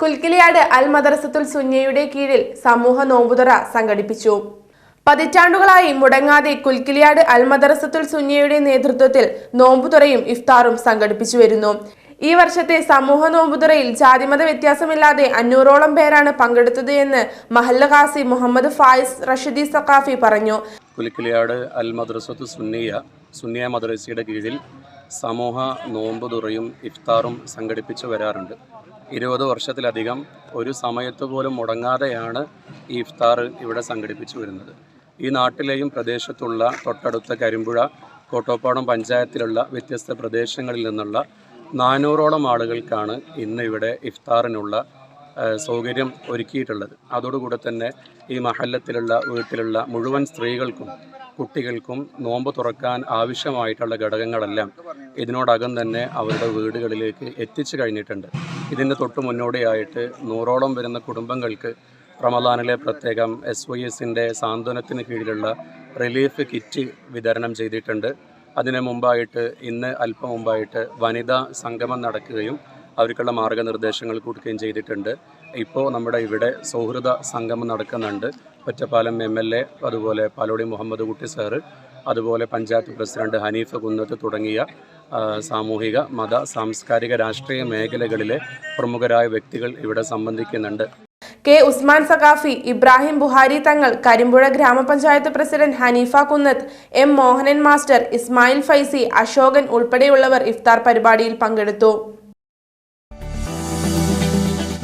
കുൽക്കിലിയാട് അൽ മദ്രസത്തുൽ സുന്യയുടെ കീഴിൽ സമൂഹ നോമ്പുതുറ സംഘടിപ്പിച്ചു. പതിറ്റാണ്ടുകളായി മുടങ്ങാതെ കുൽക്കിലിയാട് അൽ മദ്രസത്തുൽ സുന്യയുടെ നേതൃത്വത്തിൽ നോമ്പുതുറയും ഇഫ്താറും സംഘടിപ്പിച്ചു വരുന്നു. ഈ വർഷത്തെ സമൂഹ നോമ്പുതുറയിൽ ജാതിമത വ്യത്യാസമില്ലാതെ അഞ്ഞൂറോളം പേരാണ് പങ്കെടുത്തത് എന്ന് മഹല്ല ഖാസി മുഹമ്മദ് ഫായിസ് റഷീദി സഖാഫി പറഞ്ഞു. കുലിക്കിളിയാട് അൽ മദ്രസത്ത് സുന്നിയ സുന്നിയ മദ്രസയുടെ കീഴിൽ സമൂഹ നോമ്പുതുറയും ഇഫ്താറും സംഘടിപ്പിച്ചു വരാറുണ്ട്. ഇരുപത് വർഷത്തിലധികം ഒരു സമയത്ത് പോലും മുടങ്ങാതെയാണ് ഈ ഇഫ്താർ ഇവിടെ സംഘടിപ്പിച്ചു വരുന്നത്. ഈ നാട്ടിലെയും പ്രദേശത്തുള്ള തൊട്ടടുത്ത കരിമ്പുഴ കോട്ടോപ്പാടം പഞ്ചായത്തിലുള്ള വ്യത്യസ്ത പ്രദേശങ്ങളിൽ നിന്നുള്ള നാനൂറോളം ആളുകൾക്കാണ് ഇന്ന് ഇവിടെ ഇഫ്താറിനുള്ള സൗകര്യം ഒരുക്കിയിട്ടുള്ളത്. അതോടുകൂടെ തന്നെ ഈ മഹല്ലത്തിലുള്ള വീട്ടിലുള്ള മുഴുവൻ സ്ത്രീകൾക്കും കുട്ടികൾക്കും നോമ്പ് തുറക്കാൻ ആവശ്യമായിട്ടുള്ള ഘടകങ്ങളെല്ലാം ഇതിനോടകം തന്നെ അവരുടെ വീടുകളിലേക്ക് എത്തിച്ചു കഴിഞ്ഞിട്ടുണ്ട്. ഇതിന്റെ തൊട്ട് മുന്നോടിയായിട്ട് നൂറോളം വരുന്ന കുടുംബങ്ങൾക്ക് റമദാനിലെ പ്രത്യേകം എസ് വൈ എസിന്റെ സാന്ത്വനത്തിന് കീഴിലുള്ള റിലീഫ് കിറ്റ് വിതരണം ചെയ്തിട്ടുണ്ട്. അതിന് മുമ്പായിട്ട് ഇന്ന് അല്പം മുമ്പായിട്ട് വനിതാ സംഗമം നടക്കുകയും അവർക്കുള്ള മാർഗനിർദ്ദേശങ്ങൾ കൊടുക്കുകയും ചെയ്തിട്ടുണ്ട്. ഇപ്പോൾ നമ്മുടെ ഇവിടെ സൗഹൃദ സംഗമം നടക്കുന്നുണ്ട്. ഒറ്റപ്പാലം എം എൽ എ അതുപോലെ പാലോടി മുഹമ്മദ് കുട്ടി സാറ് അതുപോലെ പഞ്ചായത്ത് പ്രസിഡന്റ് ഹനീഫ് കുന്നത്ത് തുടങ്ങിയ സാമൂഹിക മത സാംസ്കാരിക രാഷ്ട്രീയ മേഖലകളിലെ പ്രമുഖരായ വ്യക്തികൾ ഇവിടെ സംബന്ധിക്കുന്നുണ്ട്. K. Usman Saqafi Ibrahim Buhari Thangal Karimpuzha grama panchayat president Haneefa Kunnath M Mohanan master Ismail Faizi Ashokan ഉൾപ്പെടെയുള്ളവർ ഇഫ്താർ പരിപാടിയിൽ പങ്കെടുത്തു.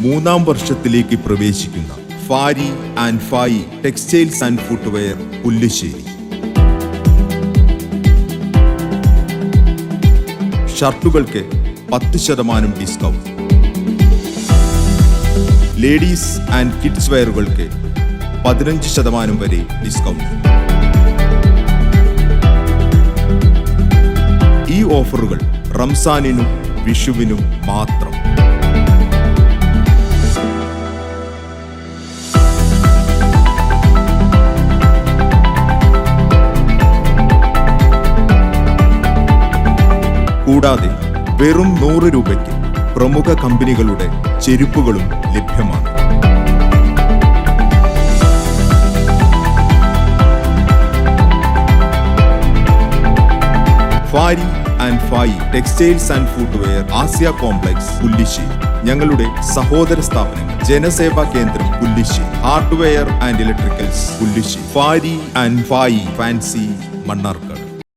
മൂന്നാം വർഷത്തിലേക്ക് പ്രവേശിക്കുന്ന Fari and Fayi textiles and footwear Pullussery. ഷർട്ടുകൾക്ക് പത്ത് ശതമാനം ഡിസ്കൗണ്ട്. ലേഡീസ് ആൻഡ് കിഡ്സ് വെയറുകൾക്ക് പതിനഞ്ച് ശതമാനം വരെ ഡിസ്കൗണ്ട്. ഈ ഓഫറുകൾ റംസാനിനും വിഷുവിനും മാത്രം. കൂടാതെ വെറും നൂറ് രൂപയ്ക്ക് പ്രമുഖ കമ്പനികളുടെ ചെരുപ്പുകളും ലഭ്യമാണ്. Fari and Fayi textiles and footwear Asiya complex Pullissery ഞങ്ങളുടെ സഹോദര സ്ഥാപനങ്ങൾ Janaseva Kendram Pullissery hardware and electricals Pullissery Fari and Fayi fancy Mannarkkad